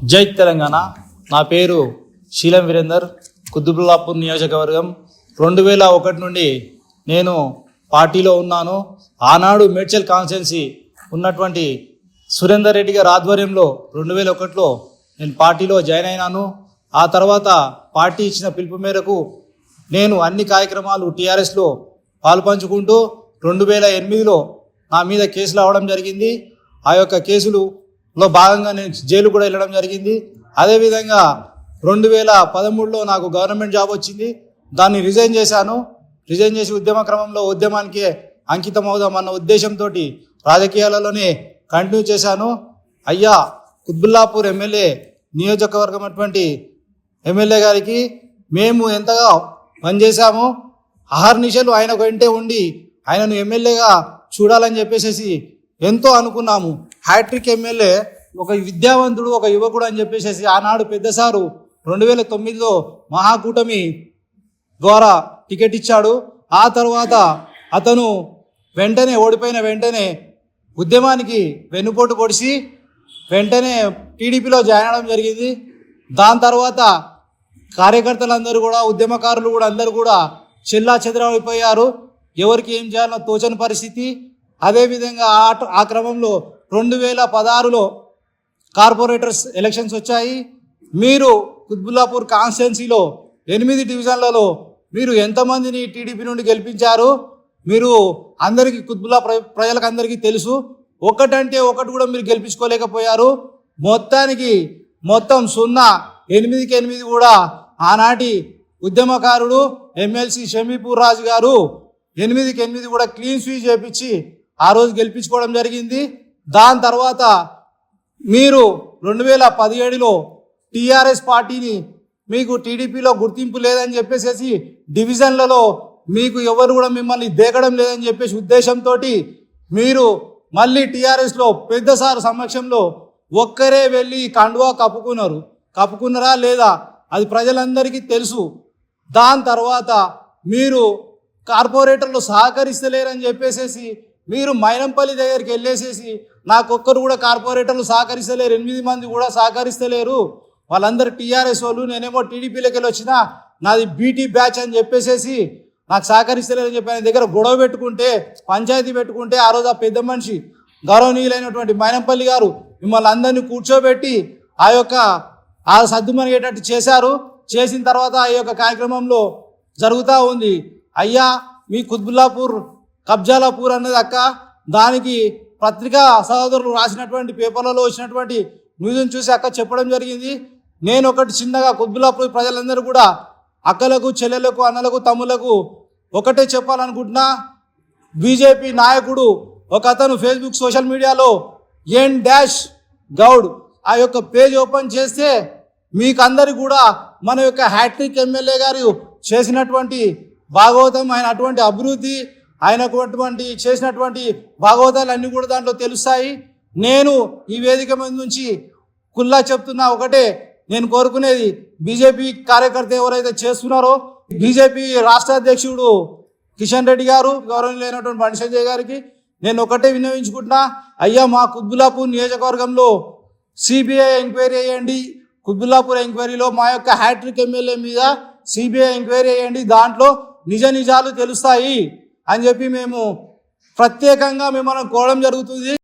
జై తెలంగాణ. నా పేరు శీలం వీరేందర్ కుతుబుల్లాపూర్ నియోజకవర్గం. రెండు వేల ఒకటి నుండి నేను పార్టీలో ఉన్నాను. ఆనాడు మేడ్చల్ కాన్స్టిట్యున్సీ ఉన్నటువంటి సురేందర్ రెడ్డి గారి ఆధ్వర్యంలో రెండు వేల ఒకటిలో నేను పార్టీలో జాయిన్ అయినాను. ఆ తర్వాత పార్టీ ఇచ్చిన పిలుపు మేరకు నేను అన్ని కార్యక్రమాలు టీఆర్ఎస్లో పాల్పంచుకుంటూ రెండు వేల ఎనిమిదిలో నా మీద కేసులు అవడం జరిగింది. ఆ యొక్క కేసులు లో భాగంగా నేను జైలు కూడా వెళ్ళడం జరిగింది. అదేవిధంగా రెండు వేల పదమూడులో నాకు గవర్నమెంట్ జాబ్ వచ్చింది. దాన్ని రిజైన్ చేశాను. రిజైన్ చేసి ఉద్యమ క్రమంలో ఉద్యమానికి అంకితం అవుదాం అన్న ఉద్దేశంతో రాజకీయాలలోనే కంటిన్యూ చేశాను. అయ్యా కుత్బుల్లాపూర్ ఎమ్మెల్యే నియోజకవర్గం అటువంటి ఎమ్మెల్యే గారికి మేము ఎంతగా పనిచేశామో అహర్నిశలు ఆయన వెంటే ఉండి ఆయనను ఎమ్మెల్యేగా చూడాలని చెప్పేసి ఎంతో అనుకున్నాము. హ్యాట్రిక్ ఎమ్మెల్యే ఒక విద్యావంతుడు ఒక యువకుడు అని చెప్పేసి ఆనాడు పెద్దసారు రెండు వేల తొమ్మిదిలో మహాకూటమి ద్వారా టికెట్ ఇచ్చాడు. ఆ తర్వాత అతను వెంటనే ఓడిపోయిన వెంటనే ఉద్యమానికి వెన్నుపోటు పొడిచి వెంటనే టీడీపీలో జాయిన్ అవడం జరిగింది. దాని తర్వాత కార్యకర్తలందరూ కూడా ఉద్యమకారులు కూడా అందరూ కూడా చెల్లా చెదరైపోయారు ఎవరికి ఏం చేయాలో తోచని పరిస్థితి. అదేవిధంగా ఆ ఆ క్రమంలో రెండు వేల పదహారులో కార్పొరేటర్స్ ఎలక్షన్స్ వచ్చాయి. మీరు కుత్బుల్లాపూర్ కాన్స్టిట్యున్సీలో ఎనిమిది డివిజన్లలో మీరు ఎంతమందిని టీడీపీ నుండి గెలిపించారు? మీరు అందరికీ కుత్బుల్లా ప్ర ప్రజలకు అందరికీ తెలుసు. ఒకటంటే ఒకటి కూడా మీరు గెలిపించుకోలేకపోయారు. మొత్తానికి మొత్తం సున్నా ఎనిమిదికి ఎనిమిది కూడా ఆనాటి ఉద్యమకారుడు ఎమ్మెల్సీ షమీపూర్ రాజు గారు ఎనిమిదికి ఎనిమిది కూడా క్లీన్ స్వీప్ చేపించి ఆ రోజు గెలిపించుకోవడం జరిగింది. దాని తర్వాత మీరు రెండు వేల పదిహేడులో టీఆర్ఎస్ పార్టీని మీకు టీడీపీలో గుర్తింపు లేదని చెప్పేసి డివిజన్లలో మీకు ఎవరు కూడా మిమ్మల్ని దేగడం లేదని చెప్పేసి ఉద్దేశంతో మీరు మళ్ళీ టీఆర్ఎస్లో పెద్దసారి సమక్షంలో ఒక్కరే వెళ్ళి కండువా కప్పుకున్నారు. కప్పుకున్నారా లేదా అది ప్రజలందరికీ తెలుసు. దాని తర్వాత మీరు కార్పొరేటర్లు సహకరిస్తలేరని చెప్పేసేసి మీరు మైనంపల్లి దగ్గరికి వెళ్ళేసేసి నాకొక్కరు కూడా కార్పొరేటర్లు సహకరిస్తలేరు. ఎనిమిది మంది కూడా సహకరిస్తలేరు. వాళ్ళందరూ టీఆర్ఎస్ వాళ్ళు నేనేమో టీడీపీలోకి వెళ్ళి వచ్చిన నాది బీటీ బ్యాచ్ అని చెప్పేసేసి నాకు సహకరిస్తలేరని చెప్పి ఆయన దగ్గర గొడవ పెట్టుకుంటే పంచాయతీ పెట్టుకుంటే ఆ రోజు ఆ పెద్ద మనిషి గౌరవనీయులైనటువంటి మైనంపల్లి గారు మిమ్మల్ని అందరినీ కూర్చోబెట్టి ఆ యొక్క ఆ సర్దుమనిగేటట్టు చేశారు. చేసిన తర్వాత ఆ యొక్క కార్యక్రమంలో జరుగుతూ ఉంది. అయ్యా మీ కుత్బుల్లాపూర్ కబ్జాలాపూర్ అన్నది అక్క దానికి పత్రికా సహోదరులు రాసినటువంటి పేపర్లలో వచ్చినటువంటి న్యూస్ని చూసి అక్క చెప్పడం జరిగింది. నేను ఒకటి చిన్నగా కుద్బులాపూర్ ప్రజలందరూ కూడా అక్కలకు చెల్లెలకు అన్నలకు తమ్ములకు ఒకటే చెప్పాలనుకుంటున్నా. బీజేపీ నాయకుడు ఒక అతను ఫేస్బుక్ సోషల్ మీడియాలో ఎన్ డాష్ గౌడ్ ఆ యొక్క పేజ్ ఓపెన్ చేస్తే మీకు అందరికి కూడా మన యొక్క హ్యాట్రిక్ ఎమ్మెల్యే గారు చేసినటువంటి భాగవతం ఆయన అటువంటి అభివృద్ధి ఆయనకు అటువంటి చేసినటువంటి భాగవతాలు అన్నీ కూడా దాంట్లో తెలుస్తాయి. నేను ఈ వేదిక మీద నుంచి కుల్లా చెప్తున్నా ఒకటే నేను కోరుకునేది బీజేపీ కార్యకర్త ఎవరైతే చేస్తున్నారో బీజేపీ రాష్ట్ర అధ్యక్షుడు కిషన్ రెడ్డి గారు గౌరవనీయులైనటువంటి బండి సంజయ్ గారికి నేను ఒకటే వినియోగించుకుంటున్నా అయ్యా మా కుద్బులాపూర్ నియోజకవర్గంలో సిబిఐ ఎంక్వైరీ చేయండి కుత్బుల్లాపూర్ ఎంక్వైరీలో మా యొక్క హ్యాట్రిక్ ఎమ్మెల్యే మీద సిబిఐ ఎంక్వైరీ చేయండి దాంట్లో నిజ నిజాలు తెలుస్తాయి. అని చెప్పి మేము ప్రత్యేకంగా మిమ్మల్ని కోరడం జరుగుతుంది.